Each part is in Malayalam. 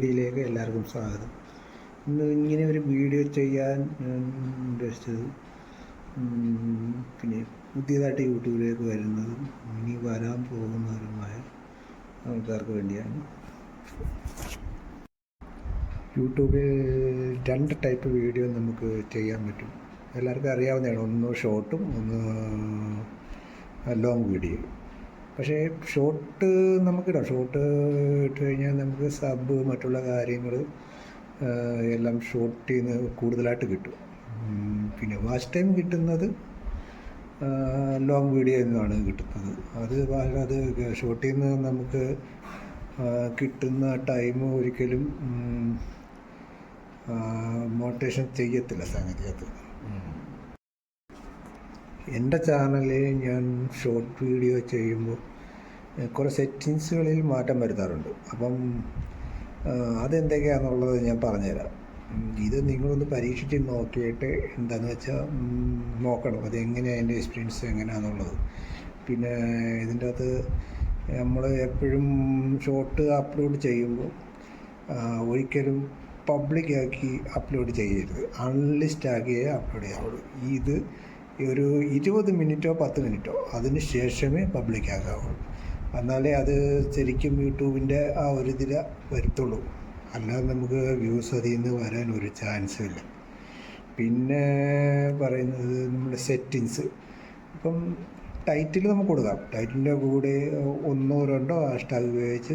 വീഡിയോയിലേക്ക് എല്ലാവർക്കും സ്വാഗതം. ഇന്ന് ഇങ്ങനെ ഒരു വീഡിയോ ചെയ്യാൻ ഉദ്ദേശിച്ചത് പിന്നെ പുതിയതായിട്ട് യൂട്യൂബിലേക്ക് വരുന്നതും ഇനി വരാൻ പോകുന്നവരുമായ ആൾക്കാർക്ക് വേണ്ടിയാണ്. യൂട്യൂബിൽ രണ്ട് ടൈപ്പ് വീഡിയോ നമുക്ക് ചെയ്യാൻ പറ്റും. എല്ലാവർക്കും അറിയാവുന്നതാണ് ഒന്ന് ഷോർട്ടും ഒന്ന് ലോങ് വീഡിയോ പക്ഷേ ഷോട്ട് നമുക്കിടാം. ഷോട്ട് ഇട്ട് കഴിഞ്ഞാൽ നമുക്ക് സബ് മറ്റുള്ള കാര്യങ്ങൾ എല്ലാം ഷോട്ട് നിന്ന് കൂടുതലായിട്ട് കിട്ടും. പിന്നെ വാച്ച് ടൈം കിട്ടുന്നത് ലോങ് വീഡിയോ നിന്നാണ് കിട്ടുന്നത്. അത് അത് ഷോട്ടിൽ നിന്ന് നമുക്ക് കിട്ടുന്ന ടൈം ഒരിക്കലും മോട്ടേഷൻ ചെയ്യത്തില്ല സംഗതി അത് എന്റെ ചാനലിൽ ഞാൻ ഷോർട്ട് വീഡിയോ ചെയ്യുമ്പോൾ കുറേ സെറ്റിങ്സുകളിൽ മാറ്റം വരുത്താറുണ്ട്. അപ്പം അതെന്തൊക്കെയാണെന്നുള്ളത് ഞാൻ പറഞ്ഞുതരാം. ഇത് നിങ്ങളൊന്ന് പരീക്ഷിച്ച് നോക്കിയിട്ട് എന്താണെന്ന് വെച്ചാൽ നോക്കണം. അത് എങ്ങനെയാണ് അതിന്റെ എക്സ്പീരിയൻസ് എങ്ങനെയാണെന്നുള്ളത് പിന്നെ ഇതിന്റെ അകത്ത് നമ്മൾ എപ്പോഴും ഷോർട്ട് അപ്ലോഡ് ചെയ്യുമ്പോൾ ഒരിക്കലും പബ്ലിക്കാക്കി അപ്ലോഡ് ചെയ്യരുത്. അൺലിസ്റ്റ് ആക്കിയേ അപ്ലോഡ് ചെയ്യാവുള്ളൂ. ഇത് ഒരു ഇരുപത് മിനിറ്റോ പത്ത് മിനിറ്റോ അതിന് ശേഷമേ പബ്ലിക് ആക്കാവുള്ളൂ എന്നാലേ അത് ശരിക്കും യൂട്യൂബിന്റെ ആ ഒരു ഇതിൽ വരുത്തുള്ളൂ. അല്ലാതെ നമുക്ക് വ്യൂസ് അതിൽ നിന്ന് വരാൻ ഒരു ചാൻസും ഇല്ല. പിന്നെ പറയുന്നത് നമ്മുടെ സെറ്റിങ്സ്. ഇപ്പം ടൈറ്റിൽ നമുക്ക് കൊടുക്കാം. ടൈറ്റിലിന്റെ കൂടെ ഒന്നോ രണ്ടോ ഹാഷ്ടാഗ് ഉപയോഗിച്ച്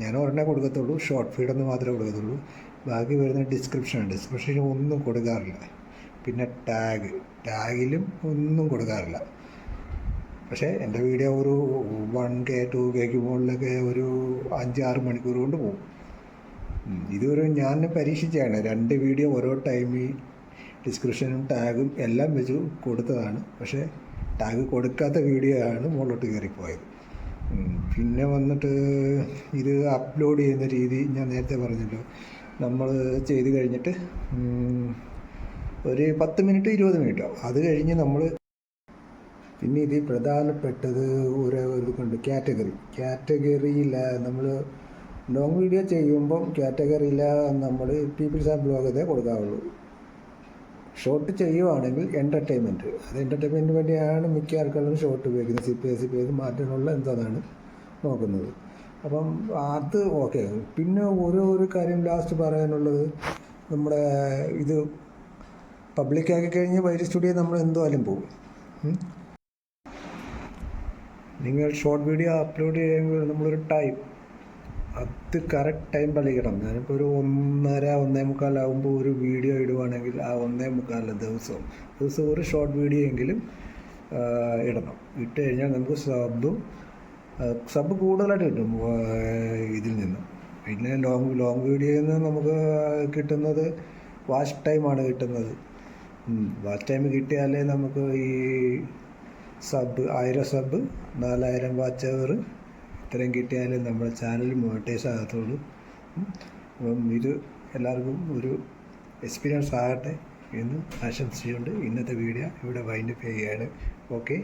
ഞാൻ ഒരെണ്ണേ കൊടുക്കത്തുള്ളൂ. ഷോർട്ട് ഫീഡൊന്ന് മാത്രമേ കൊടുക്കത്തുള്ളൂ. ബാക്കി വരുന്ന ഡിസ്ക്രിപ്ഷൻ ഡിസ്ക്രിപ്ഷനിൽ ഒന്നും കൊടുക്കാറില്ല. പിന്നെ ടാഗ്. ടാഗിലും ഒന്നും കൊടുക്കാറില്ല. പക്ഷേ എന്റെ വീഡിയോ ഒരു വൺ കെ ടു കെക്ക് മുകളിലൊക്കെ ഒരു അഞ്ചാറ് മണിക്കൂർ കൊണ്ട് പോകും. ഇതൊരു ഞാൻ പരീക്ഷിച്ചാണ് രണ്ട് വീഡിയോ ഓരോ ടൈമിൽ ഡിസ്ക്രിപ്ഷനും ടാഗും എല്ലാം വെച്ച് കൊടുത്തതാണ്. പക്ഷേ ടാഗ് കൊടുക്കാത്ത വീഡിയോ ആണ് മുകളിലോട്ട് കയറിപ്പോയത്. പിന്നെ വന്നിട്ട് ഇത് അപ്ലോഡ് ചെയ്യുന്ന രീതി ഞാൻ നേരത്തെ പറഞ്ഞല്ലോ. നമ്മൾ ചെയ്ത് കഴിഞ്ഞിട്ട് ഒരു പത്ത് മിനിറ്റ് ഇരുപത് മിനിറ്റോ അത് കഴിഞ്ഞ് നമ്മൾ പിന്നെ ഇതിൽ പ്രധാനപ്പെട്ടത് ഒരു കൊണ്ട് കാറ്റഗറി. കാറ്റഗറിയിൽ നമ്മൾ ലോങ് വീഡിയോ ചെയ്യുമ്പം കാറ്റഗറിയിൽ നമ്മൾ പീപ്പിൾസ് ആൻഡ് ബ്ലോഗതേ കൊടുക്കാവുള്ളൂ. ഷോർട്ട് ചെയ്യുവാണെങ്കിൽ എന്റർടൈൻമെന്റ് അത് എന്റർടൈൻമെന്റിന് വേണ്ടിയാണ് മിക്ക ആൾക്കാരും ഷോർട്ട് ഉപയോഗിക്കുന്നത്. C P S C P S മാറ്റാനുള്ള എന്താണ് നോക്കുന്നത്. അപ്പം അത് ഓക്കെ പിന്നെ ഓരോ ഒരു കാര്യം ലാസ്റ്റ് പറയാനുള്ളത് നമ്മുടെ ഇത് പബ്ലിക്കാക്കി കഴിഞ്ഞ് വൈറ്റ് സ്റ്റുഡിയോ നമ്മൾ എന്തായാലും പോകും. നിങ്ങൾ ഷോർട്ട് വീഡിയോ അപ്ലോഡ് ചെയ്യുമ്പോൾ നമ്മളൊരു ടൈം അത് കറക്റ്റ് ടൈം പാലിക്കണം ഞാനിപ്പോൾ ഒരു ഒന്നര ഒന്നേ മുക്കാലാകുമ്പോൾ ഒരു വീഡിയോ ഇടുവാണെങ്കിൽ ആ ഒന്നേ മുക്കാൽ ദിവസവും ദിവസം ഒരു ഷോർട്ട് വീഡിയോ എങ്കിലും ഇടണം. ഇട്ട് കഴിഞ്ഞാൽ നമുക്ക് സബും സബ് കൂടുതലായിട്ട് കിട്ടും ഇതിൽ നിന്നും. പിന്നെ ലോങ് ലോങ് വീഡിയോയിൽ നിന്ന് നമുക്ക് കിട്ടുന്നത് വാച്ച് ടൈമാണ് കിട്ടുന്നത്. വാച്ച് ടൈം കിട്ടിയാലേ നമുക്ക് ഈ സബ് ആയിരം സബ് നാലായിരം വാച്ച് അവർ ഇത്രയും കിട്ടിയാലേ നമ്മുടെ ചാനൽ മോണിറ്റൈസ് ആകത്തുള്ളൂ. അപ്പം ഇത് എല്ലാവർക്കും ഒരു എക്സ്പീരിയൻസ് ആകട്ടെ എന്ന് ആശംസിച്ചുകൊണ്ട് ഇന്നത്തെ വീഡിയോ ഇവിടെ വൈൻഡപ്പ് ചെയ്യുകയാണ്. ഓക്കെ